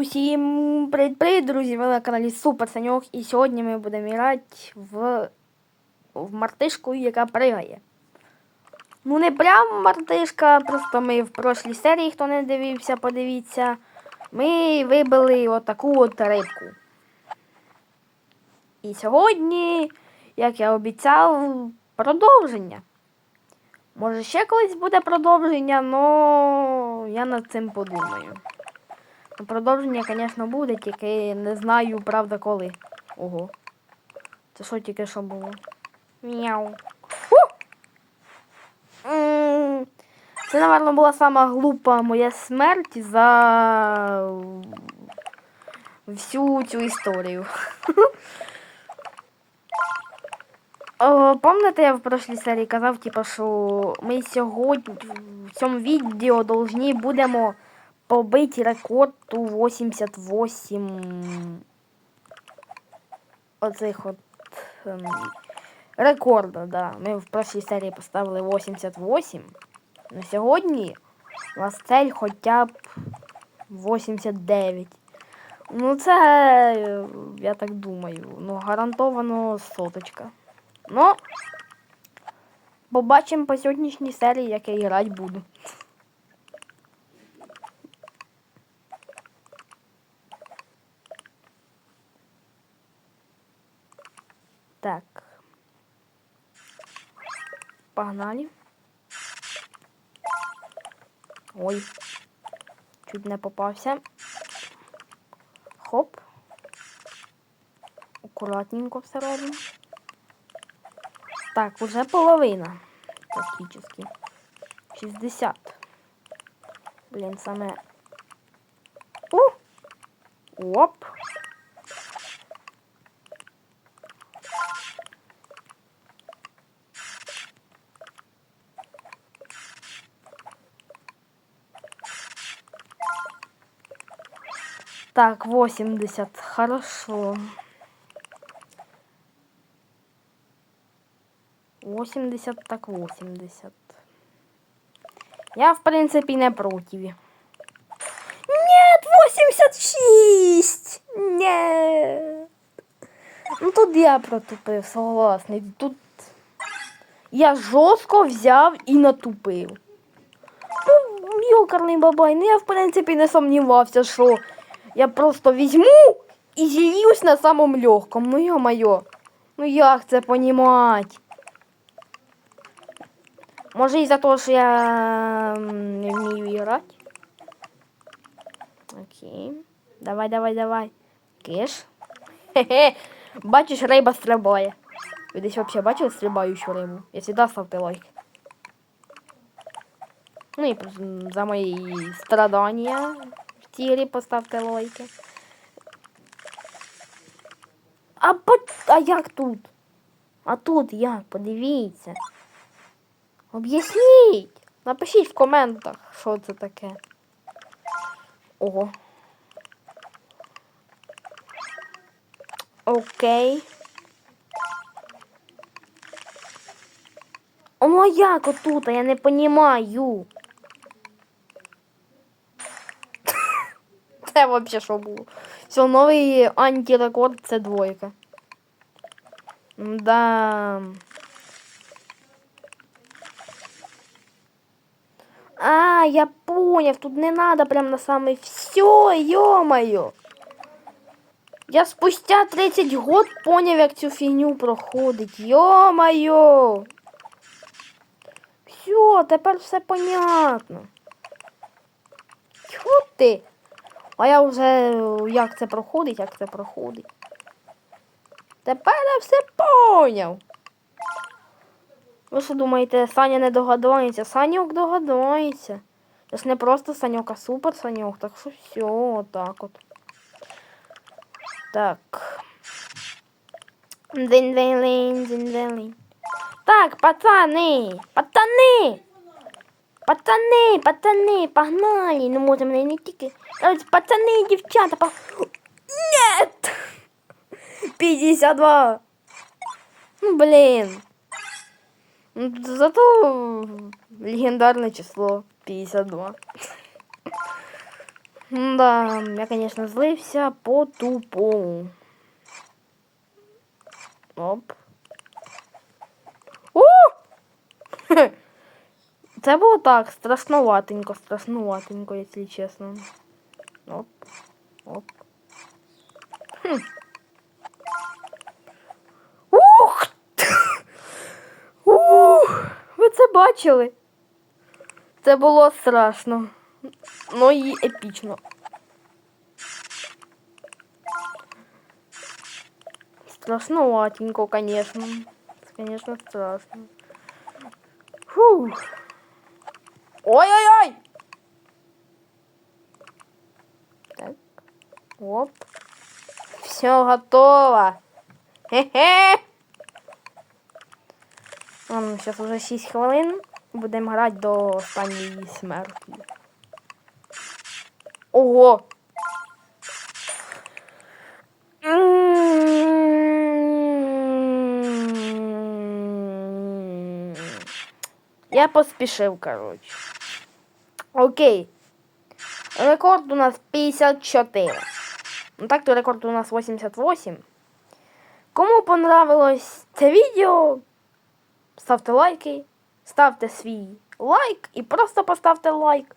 Усім привіт-привіт, друзі! Ви на каналі Супер Саньок. І сьогодні ми будемо грати в, в мартишку, яка пригає. Ну, не прям мартишка, просто ми в прошлій серії, хто не дивився, подивіться. Ми вибили отаку от рибку. І сьогодні, як я обіцяв, продовження. Може, ще колись буде продовження, але я над цим подумаю. Ну, Продовження, звісно, буде, тільки не знаю, правда, коли. Ого. Це що тільки що було? Мяу. Фу! Це, напевно, була сама глупа моя смерть за всю цю історію. О, Пам'ятаєте, я в прошлій серії казав, типу, що ми сьогодні в цьому відео должні будемо побити рекорд у 88 оцих от ем, рекорда, да. Ми в прошлій серії поставили 88. На сьогодні у нас цель хоча б 89. Ну, це, е, я так думаю, ну, гарантовано соточка. Ну, побачимо по сьогоднішній серії, як я грати буду. Так. Погнали. Ой. Чуть не попався. Хоп. Аккуратненько все робимо. Так, уже половина. Практически. 60. Блин, саме. У! Оп! Так, 80. Хорошо. 80 так 80. Я, в принципе, не против. Нет, 86! Нет. Ну тут я протупив, согласний. Тут я жорстко взяв і натупив. Ну, йокарний бабай, ну я в принципі не сумнівався, що я просто візьму і зілюсь на самому легкому. Ну йо-моє. Ну як це понімать? Може із-за того, що я м, не вмію грати? Окей. Давай, давай, давай. Киш. Хе-хе. Бачиш, риба стрибає. Ви десь взагалі бачили стрибаючу рибу? Я завжди ставте лайк. Ну і просто за мої страдання В тірі поставте лайки. А, по... а як тут? А тут як? Подивіться. Об'ясніть. Напишіть в коментах, що це таке. Ого. Окей. О, як отут, я не понімаю. Це взагалі що було? Все, новий антирекорд це двойка. Да. А, я понял, тут не надо прям на самый все, ё-моё. Я спустя 30 год поняв, як цю фігню проходить. Йо-моє. Все, тепер все понятно. Чого ти? А я вже як це проходить, як це проходить. Тепер я все поняв. Ви що думаєте, Саня не догадається? Саньок догадається. Це ж не просто Саньок, а супер Саньок. Так що все, отак от. Так. Дин-дин-лин, дин-дин-лин. Так, пацани! Пацани! Пацани, пацани, погнали! Ну може мене не тільки. Ось, Пацани, дівчата, по... Нет! 52! Ну, блин. Ну, Зато легендарное число 52. Да, я, конечно, злився по тупому. Оп. Це було так, страшноватенько, страшноватенько, якщо чесно. Оп. Оп. Хм. Ух! Ух! Ви це бачили? Це було страшно. Ну і епічно. Страшноватенько, конечно. Конечно, страшно. Фух. Ой-ой-ой! Так. Оп. Все готово. Хе-хе. Зараз уже 6 хвилин. Будемо грати до останньої смерті. Ого! Я поспішив, коротше. Окей. Рекорд у нас 54. Ну так то рекорд у нас 88. Кому понравилось це відео, ставте лайки, ставте свій лайк і просто поставте лайк.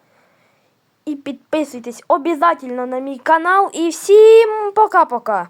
І підписуйтесь обов'язково на мій канал. І всім пока-пока!